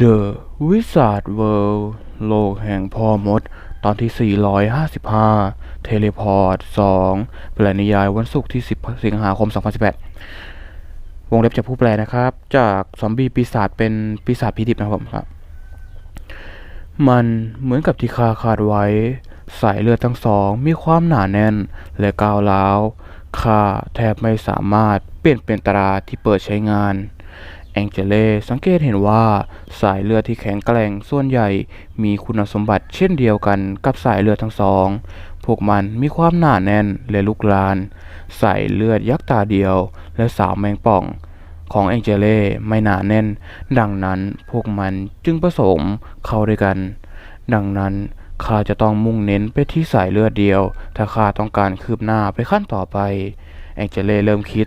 The Wizard World โลกแห่งพ่อมด ตอนที่ 455เทเลพอร์ต2แปลนิยายวันศุกร์ที่ 10 สิงหาคม 2018 วงเล็บจากผู้แปลนะครับ จากซอมบี้ปีศาจเป็นปีศาจผีดิบนะครับผมครับ มันเหมือนกับที่ข้าคาดไว้ สายเลือดทั้งสองมีความหนาแน่นและก้าวร้าวข้าแทบไม่สามารถเปลี่ยนเป็นตราที่เปิดใช้งาน แองเจเลสังเกตเห็นว่าสายเลือดที่แข็งแกร่งส่วนใหญ่มีคุณสมบัติเช่นเดียวกันกับสายเลือดทั้งสอง พวกมันมีความหนาแน่นและลุกลาน สายเลือดยักษ์ตาเดียว และสาวแมงป่อง ของแองเจเลไม่หนาแน่น ดังนั้นพวกมันจึงผสมเข้าด้วยกัน ดังนั้นข้าจะต้องมุ่งเน้นไปที่สายเลือดเดียว ถ้าข้าต้องการคืบหน้าไปขั้นต่อไป แองเจเลเริ่มคิด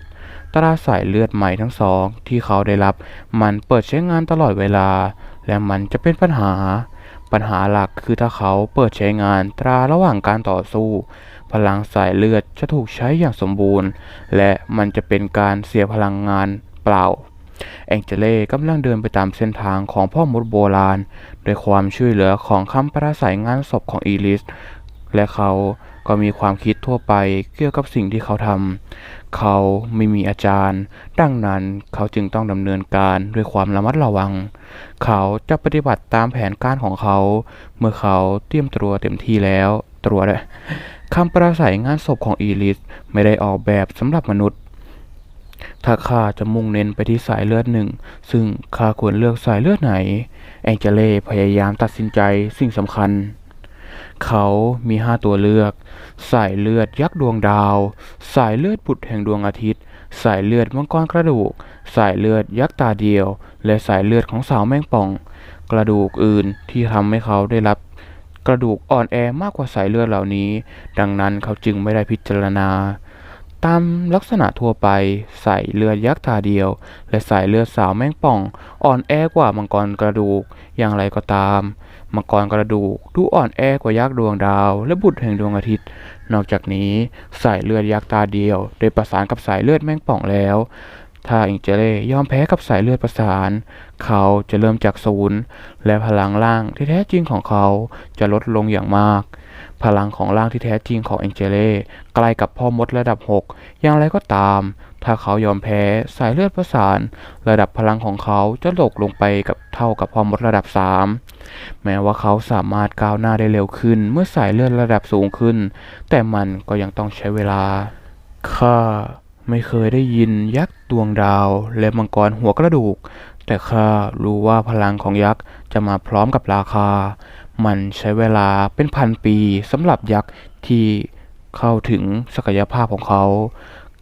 ตราสายเลือดใหม่ทั้งสอง ที่เขาได้รับ มันเปิดใช้งานตลอดเวลา และมันจะเป็นปัญหา ปัญหาหลักคือถ้าเขาเปิดใช้งานตราระหว่างการต่อสู้ พลังสายเลือดจะถูกใช้อย่างสมบูรณ์ และมันจะเป็นการเสียพลังงานเปล่าแองเจเล่กำลังเดินไปตามเส้นทางของพ่อมดโบราณด้วยความช่วยเหลือของคำประสัยงานศพของอีลิส และเขาก็มีความคิดทั่วไปเกี่ยวกับสิ่งที่เขาทำ เขาไม่มีอาจารย์ ดังนั้นเขาจึงต้องดำเนินการด้วยความระมัดระวัง เขาจะปฏิบัติตามแผนการของเขา เมื่อเขาเตรียมตัวเต็มที่แล้ว ตัวเลยคำประสัยงานศพของอีลิสไม่ได้ออกแบบสำหรับมนุษย์ถ้าข้าจะมุ่งเน้นไปที่สายเลือดหนึ่ง ซึ่งข้าควรเลือกสายเลือดไหน แองเจเล่พยายามตัดสินใจสิ่งสำคัญ เขามีห้าตัวเลือก สายเลือดยักษ์ดวงดาว สายเลือดบุตรแห่งดวงอาทิตย์ สายเลือดมังกรกระดูก สายเลือดยักษ์ตาเดียว และสายเลือดของสาวแมงป่อง กระดูกอื่นที่ทำให้เขาได้รับ กระดูกอ่อนแอมากกว่าสายเลือดเหล่านี้ ดังนั้นเขาจึงไม่ได้พิจารณาตามลักษณะทั่วไปสายเลือดยักษ์ตาเดียว และสายเลือดสาวแมงป่อง อ่อนแอกว่ามังกรกระดูก อย่างไรก็ตาม มังกรกระดูกดูอ่อนแอกว่ายักษ์ดวงดาว และบุตรแห่งดวงอาทิตย์ นอกจากนี้สายเลือดยักษ์ตาเดียว ได้ประสานกับสายเลือดแมงป่องแล้ว ถ้าอิงเจเล่ยอมแพ้กับสายเลือดประสาน เขาจะเริ่มจากศูนย์และพลังล่างที่แท้จริงของเขาจะลดลงอย่างมาก พลังของร่างที่แท้จริงของแองเจเล่ใกล้กับพ่อมดระดับ 6 อย่างไรก็ตาม ถ้าเขายอมแพ้สายเลือดประสาน ระดับพลังของเขาจะตกลงไปกับเท่ากับพอมดระดับ 3 แม้ว่าเขาสามารถก้าวหน้าได้เร็วขึ้น เมื่อสายเลือดระดับสูงขึ้น แต่มันก็ยังต้องใช้เวลา ข้าไม่เคยได้ยินยักษ์ดวงดาว และมังกรหัวกระดูก แต่ข้ารู้ว่าพลังของยักษ์จะมาพร้อมกับราคา มันใช้เวลาเป็นพันปีสำหรับยักษ์ที่เข้าถึงศักยภาพของเขา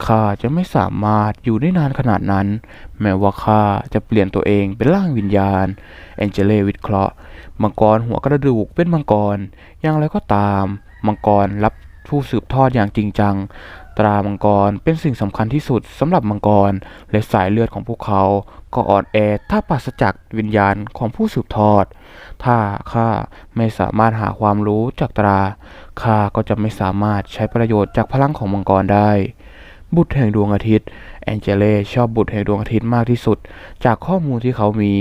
ข้าจะไม่สามารถอยู่ได้นานขนาดนั้น แม้ว่าข้าจะเปลี่ยนตัวเองเป็นร่างวิญญาณ แองเจเลวิเคราะห์ มังกรหัวกระดูกเป็นมังกร อย่างไรก็ตาม มังกรรับผู้สืบทอดอย่างจริงจัง ตรามังกรเป็นสิ่งสำคัญที่สุดสำหรับมังกร และสายเลือดของพวกเขา ก็อ่อนแอถ้าปราศจากวิญญาณของผู้สืบทอด ถ้าข้าไม่สามารถหาความรู้จากตรา ข้าก็จะไม่สามารถใช้ประโยชน์จากพลังของมังกรได้ บุตรแห่งดวงอาทิตย์ แองเจเล่ชอบบุตรแห่งดวงอาทิตย์มากที่สุด จากข้อมูลที่เขามี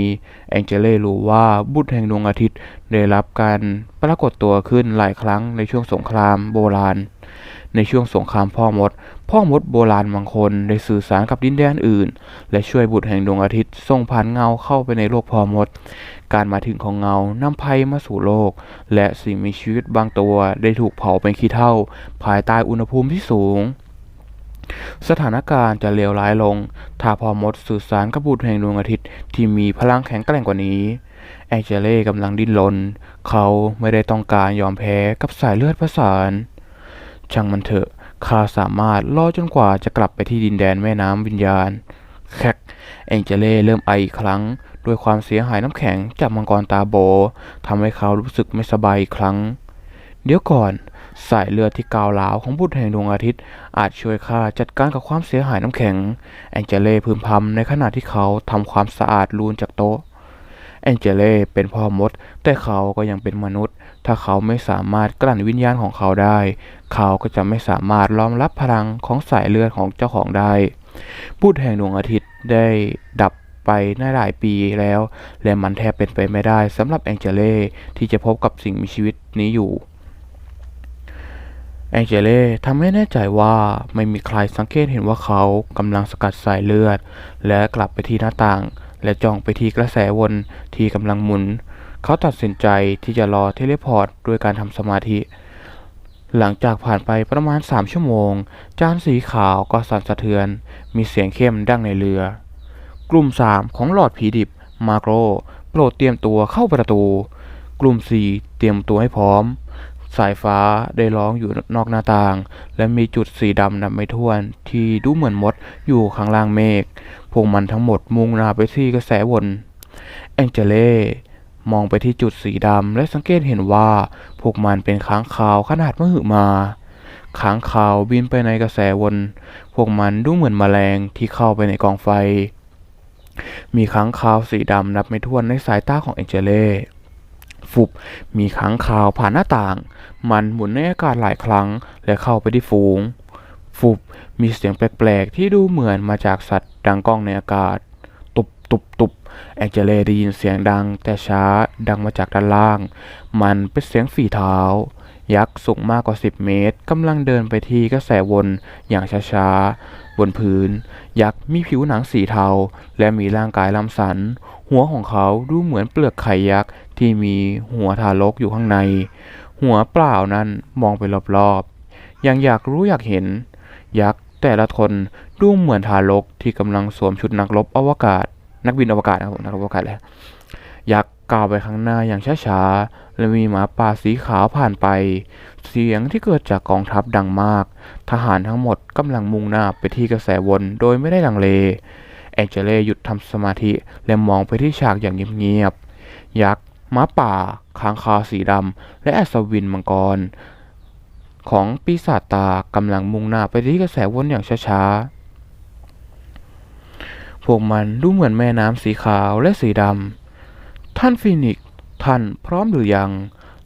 แองเจเล่รู้ว่าบุตรแห่งดวงอาทิตย์ได้รับการปรากฏตัวขึ้นหลายครั้งในช่วงสงครามโบราณ ในช่วงสงครามพ่อมด พ่อมดโบราณบางคนได้สื่อสารกับดินแดนอื่น และช่วยบุตรแห่งดวงอาทิตย์ส่งผ่านเงาเข้าไปในโลกพ่อมด การมาถึงของเงานำภัยมาสู่โลก และสิ่งมีชีวิตบางตัวได้ถูกเผาเป็นขี้เถ้าภายใต้อุณหภูมิที่สูง สถานการณ์จะเลวร้ายลง ถ้าพอมดสื่อสารกับบุตรแห่งดวงอาทิตย์ที่มีพลังแข็งแกร่งกว่านี้ แองเจเล่กำลังดิ้นรน เขาไม่ได้ต้องการยอมแพ้กับสายเลือดประสานช่างมันเถอะข้าสามารถรอจนกว่าจะกลับไปที่ดินแดนแม่น้ำวิญญาณ แคกแองเจเล่เริ่มไออีกครั้ง ด้วยความเสียหายน้ำแข็งจากมังกรตาโบทำให้เขารู้สึกไม่สบายอีกครั้ง เดี๋ยวก่อน สายเลือดที่กาวร้าวของบุตรแห่งดวงอาทิตย์ อาจช่วยข้าจัดการกับความเสียหายน้ำแข็ง แองเจเล่พึมพำในขณะที่เขาทำความสะอาดลูนจากโต๊ะ แองเจเล่เป็นพ่อมด แต่เขาก็ยังเป็นมนุษย์ ถ้าเขาไม่สามารถกลั่นวิญญาณของเขาได้ เขาก็จะไม่สามารถรองรับพลังของสายเลือดของเจ้าของได้บุตรแห่งดวงอาทิตย์ได้ดับไปในหลายปีแล้ว และมันแทบเป็นไปไม่ได้สำหรับแองเจเล่ที่จะพบกับสิ่งมีชีวิตนี้อยู่ แองเจเล่ทำให้แน่ใจว่าไม่มีใครสังเกตเห็นว่าเขากำลังสกัดสายเลือด และกลับไปที่หน้าต่าง และจ้องไปที่กระแสวนที่กำลังหมุน เขาตัดสินใจที่จะรอเทเลพอร์ตด้วยการทำสมาธิ หลังจากผ่านไปประมาณ 3 ชั่วโมง จานสีขาวก็สั่นสะเทือน มีเสียงเข้มดังในเรือ กลุ่ม 3 ของหลอดผีดิบ มาโกรโปรดเตรียมตัวเข้าประตู กลุ่ม 4 เตรียมตัวให้พร้อม สายฟ้าได้ร้องอยู่นอกหน้าต่าง และมีจุดสีดำนับไม่ถ้วน ที่ดูเหมือนมดอยู่ข้างล่างเมฆพวกมันทั้งหมดมุ่งหน้าไปที่กระแสวน แองเจเล่มองไปที่จุดสีดำและสังเกตเห็นว่า พวกมันเป็นค้างคาวขนาดมหึมาค้างคาวบินไปในกระแสวน พวกมันดูเหมือนแมลงที่เข้าไปในกองไฟ มีค้างคาวสีดำนับไม่ถ้วนในสายตาของแองเจเล่ ฟุบ มีค้างคาวผ่านหน้าต่าง มันหมุนในอากาศหลายครั้ง และเข้าไปที่ฝูง ฟุบ มีเสียงแปลกๆ ที่ดูเหมือนมาจากสัตว์ดังก้องในอากาศ ตุบตุบตุบแองเจเลได้ยินเสียงดังแต่ช้าดังมาจากด้านล่าง มันเป็นเสียงฝีเท้า ยักษ์สูงมากกว่า 10 เมตรกำลังเดินไปที่กระแสวนอย่างช้าๆ บนพื้น ยักษ์มีผิวหนังสีเทา และมีร่างกายลำสัน หัวของเขาดูเหมือนเปลือกไข่ยักษ์ ที่มีหัวทารกอยู่ข้างใน หัวเปล่านั้นมองไปรอบๆยังอยากรู้อยากเห็น ยักษ์แต่ละคนดูเหมือนทารกที่กำลังสวมชุดนักรบอวกาศ นักบินอวกาศนะครับผมนักรบอวกาศแหละยักษ์ก้าวไปข้างหน้าอย่างช้าๆ และมีหมาป่าสีขาวผ่านไป เสียงที่เกิดจากกองทัพดังมาก ทหารทั้งหมดกำลังมุ่งหน้าไปที่กระแสวนโดยไม่ได้ลังเล แองเจเล่หยุดทำสมาธิและมองไปที่ฉากอย่างเงียบๆ ยักษ์ ม้าป่าค้างคาวสีดำ และอัศวินมังกร ของปีศาจตากำลังมุ่งหน้าไปที่กระแสวนอย่างช้าๆ พวกมันดูเหมือนแม่น้ำสีขาวและสีดำ ท่านฟีนิกท่านพร้อมหรือยัง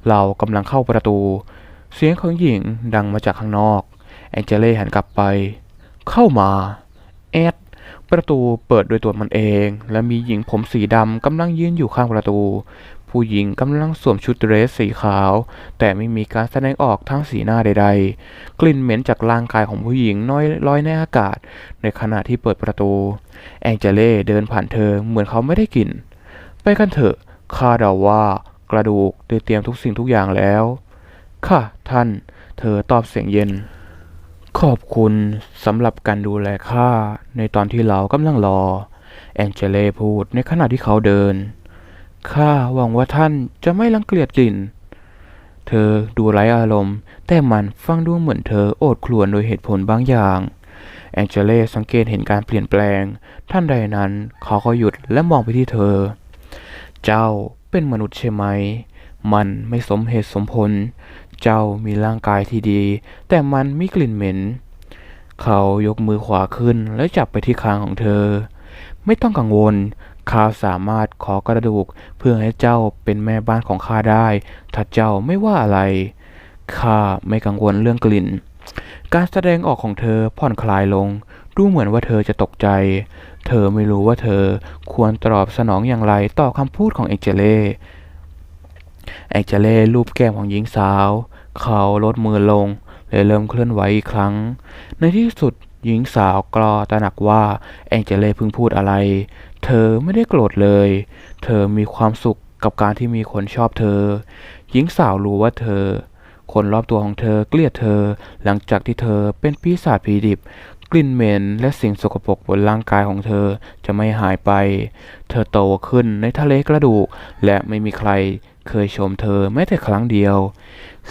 เรากำลังเข้าประตู เสียงของหญิงดังมาจากข้างนอก แองเจเล่หันกลับไป เข้ามาแอดประตูเปิดโดยตัวมันเอง และมีหญิงผมสีดำกำลังยืนอยู่ข้างประตู ผู้หญิงกำลังสวมชุดเดรสสีขาว แต่ไม่มีการแสดงออกทางสีหน้าใดๆ กลิ่นเหม็นจากร่างกายของผู้หญิงน้อยลอยในอากาศ ในขณะที่เปิดประตู แองเจเล่เดินผ่านเธอเหมือนเขาไม่ได้กลิ่น ไปกันเถอะข้าเดาว่ากระดูกได้เตรียมทุกสิ่งทุกอย่างแล้ว ค่ะ ท่าน เธอตอบเสียงเย็น ขอบคุณสำหรับการดูแลข้าในตอนที่เรากำลังรอ แองเจเล่พูดในขณะที่เขาเดิน ข้าหวังว่าท่านจะไม่รังเกียจกลิ่น เธอดูไร้อารมณ์ แต่มันฟังดูเหมือนเธอโอดครวญโดยเหตุผลบางอย่างแองเจเล่สังเกตเห็นการเปลี่ยนแปลง ท่านใดนั้นเขาก็หยุดและมองไปที่เธอ เจ้าเป็นมนุษย์ใช่ไหม มันไม่สมเหตุสมผล เจ้ามีร่างกายที่ดี แต่มันมีกลิ่นเหม็น เขายกมือขวาขึ้นและจับไปที่คางของเธอ ไม่ต้องกังวล ข้าสามารถขอกระดูกเพื่อให้เจ้าเป็นแม่บ้านของข้าได้ ถ้าเจ้าไม่ว่าอะไร ข้าไม่กังวลเรื่องกลิ่น การแสดงออกของเธอผ่อนคลายลง ดูเหมือนว่าเธอจะตกใจ เธอไม่รู้ว่าเธอควรตอบสนองอย่างไรต่อคำพูดของเอ็กเจเล่แองเจเล่ลูบแก้มของหญิงสาว เขาลดมือลงและเริ่มเคลื่อนไหวอีกครั้ง ในที่สุดหญิงสาวกรอตระหนักว่าแองเจเล่เพิ่งพูดอะไร เธอไม่ได้โกรธเลย เธอมีความสุขกับการที่มีคนชอบเธอ หญิงสาวรู้ว่าเธอ คนรอบตัวของเธอเกลียดเธอ หลังจากที่เธอเป็นปีศาจผีดิบ กลิ่นเหม็นและสิ่งสกปรกบนร่างกายของเธอจะไม่หายไป เธอโตขึ้นในทะเลกระดูก และไม่มีใคร เคยชมเธอแม้แต่ครั้งเดียว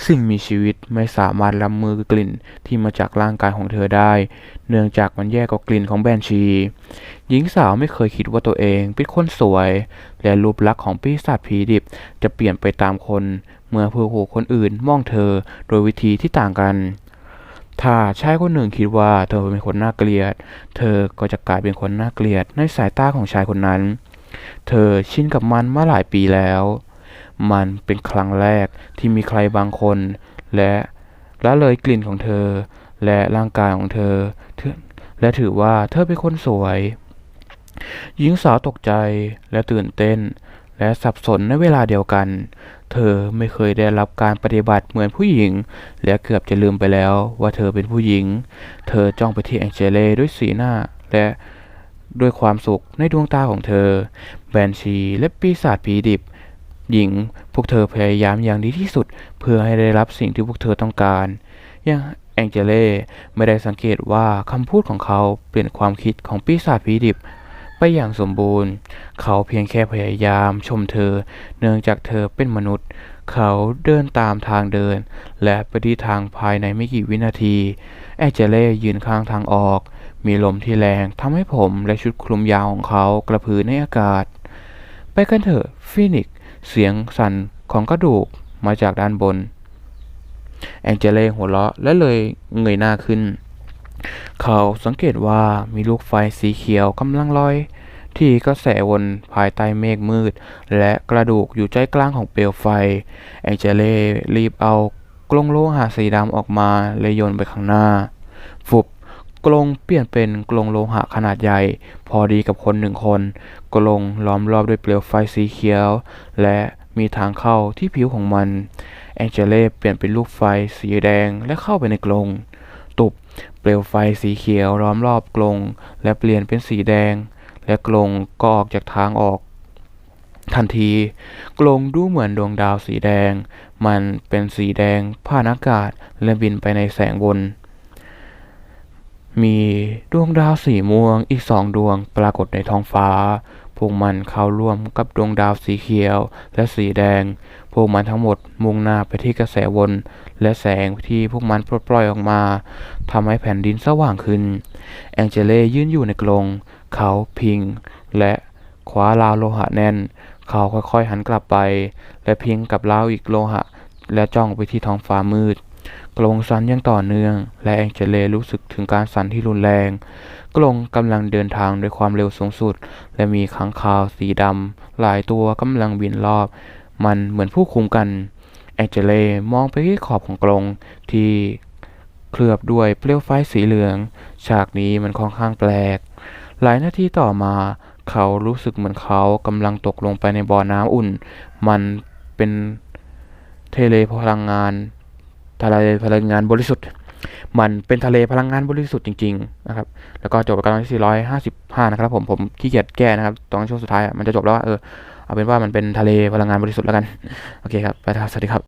สิ่งมีชีวิตไม่สามารถรับมือกลิ่นที่มาจากร่างกายของเธอได้ เนื่องจากมันแย่กว่ากลิ่นของแบนชี หญิงสาวไม่เคยคิดว่าตัวเองเป็นคนสวย และรูปลักษณ์ของปีศาจผีดิบจะเปลี่ยนไปตามคน เมื่อผู้คนอื่นมองเธอโดยวิธีที่ต่างกันถ้าชายคนหนึ่งคิดว่าเธอเป็นคนน่าเกลียด เธอก็จะกลายเป็นคนน่าเกลียดในสายตาของชายคนนั้น เธอชินกับมันมาหลายปีแล้ว มันเป็นครั้งแรกที่มีใครบางคน และละเลยกลิ่นของเธอ และร่างกายของเธอเธอ และถือว่าเธอเป็นคนสวย หญิงสาวตกใจและตื่นเต้น และสับสนในเวลาเดียวกัน เธอไม่เคยได้รับการปฏิบัติเหมือนผู้หญิง และเกือบจะลืมไปแล้วว่าเธอเป็นผู้หญิง เธอจ้องไปที่แองเจเล่ด้วยสีหน้าและด้วยความสุขในดวงตาของเธอ แบนชีและปีศาจผีดิบ หญิง พวกเธอพยายามอย่างดีที่สุด เพื่อให้ได้รับสิ่งที่พวกเธอต้องการย่างแองเจเล่ไม่ได้สังเกตว่าคำพูดของเขาเปลี่ยนความคิดของปีศาจผีดิบ ไปอย่างสมบูรณ์ เขาเพียงแค่พยายามชมเธอ เนื่องจากเธอเป็นมนุษย์ เขาเดินตามทางเดิน และไปที่ทางภายในไม่กี่วินาที แองเจเล่ยืนข้างทางออก มีลมที่แรงทำให้ผมและชุดคลุมยาวของเขากระพือในอากาศ ไปกันเถอะฟินิก เสียงสั่นของกระดูกมาจากด้านบน แองเจเลหัวเราะและเลยเงยหน้าขึ้น เขาสังเกตว่ามีลูกไฟสีเขียวกำลังลอย ที่กระแสวนภายใต้เมฆมืด และกระดูกอยู่ใจกลางของเปลวไฟ แองเจเลรีบเอากรงโลหะสีดำออกมาเลยโยนไปข้างหน้า ฟุบ กรงเปลี่ยนเป็นกรงโลหะขนาดใหญ่ พอดีกับคนหนึ่งคน กรงล้อมรอบด้วยเปลวไฟสีเขียว และมีทางเข้าที่ผิวของมัน แองเจเล่เปลี่ยนเป็นลูกไฟสีแดงและเข้าไปในกรงตุบเปลวไฟสีเขียวล้อมรอบกรงและเปลี่ยนเป็นสีแดง และกรงก็ออกจากทางออก ทันที กรงดูเหมือนดวงดาวสีแดง มันเป็นสีแดงผ่านอากาศและบินไปในแสงวน มีดวงดาวสีม่วงอีกสองดวงปรากฏในท้องฟ้า พวกมันเข้าร่วมกับดวงดาวสีเขียวและสีแดง พวกมันทั้งหมดมุ่งหน้าไปที่กระแสวน และแสงที่พวกมันปลดปล่อยออกมาทำให้แผ่นดินสว่างขึ้น แองเจเล่ยืนอยู่ในกรงเขาพิง และคว้าราวโลหะแน่น เขาค่อยๆหันกลับไป และพิงกับราวอีกโลหะ และจ้องไปที่ท้องฟ้ามืด กรงสั่นอย่างต่อเนื่อง และแองเจเลรู้สึกถึงการสั่นที่รุนแรง กรงกำลังเดินทางด้วยความเร็วสูงสุด และมีค้างคาวสีดำหลายตัวกำลังบินรอบ มันเหมือนผู้คุมกัน แองเจเลมองไปที่ขอบของกรงที่เคลือบด้วยเปลวไฟสีเหลือง ฉากนี้มันค่อนข้างแปลก หลายนาทีต่อมา เขารู้สึกเหมือนเขากำลังตกลงไปในบ่อน้ำอุ่น มันเป็นเทเลพลังงาน ทะเลพลังงานบริสุทธิ์ มันเป็นทะเลพลังงานบริสุทธิ์จริงๆนะครับ แล้วก็จบไปกันที่455 นะครับผม ผมขี้เกียจแก้นะครับ ตอนช่วงสุดท้ายอะมันจะจบแล้วว่าเออ เอาเป็นว่ามันเป็นทะเลพลังงานบริสุทธิ์แล้วกัน โอเคครับ ไปครับ สวัสดีครับ